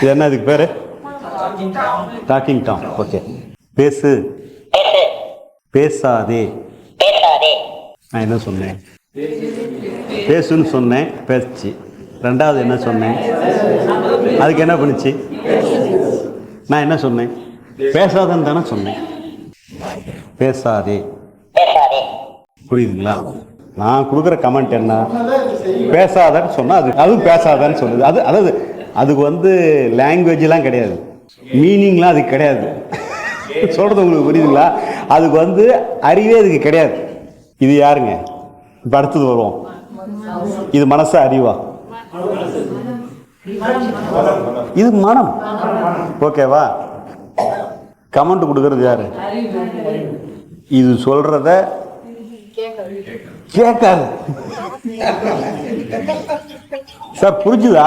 இது என்ன இதுக்கு பேரு? டாக்கிங் டாம் ஓகே பேசு. பேசு. பேசாதே. நான் என்ன சொன்னேன்? பேசுன்னு சொன்னேன் பேசுச்சு ரெண்டாவது என்ன சொன்னேன்? அதுக்கு என்ன பண்ணுச்சு? நான் என்ன சொன்னேன்? பேசாதன்னு தானே சொன்னேன். பேசாதே. புரியுதுங்களா? நான் கொடுக்குற கமெண்ட் என்ன? பேசாதன்னு சொன்னா அது அதுவும் பேசாதன்னு சொல்லுது. அது அதாவது அதுக்கு வந்து லாங்குவேஜ்லாம் கிடையாது. மீனிங்லாம் அதுக்கு கிடையாது. சொல்கிறது உங்களுக்கு புரியுதுங்களா? அதுக்கு வந்து அறிவே அதுக்கு கிடையாது. இது யாருங்க? இப்போ அடுத்தது வருவோம். இது மனசா அறிவா? இது மனம். ஓகேவா? கமெண்ட் கொடுக்கறது யாரு? இது சொல்றத கேட்காது. சார் புரிஞ்சுதா?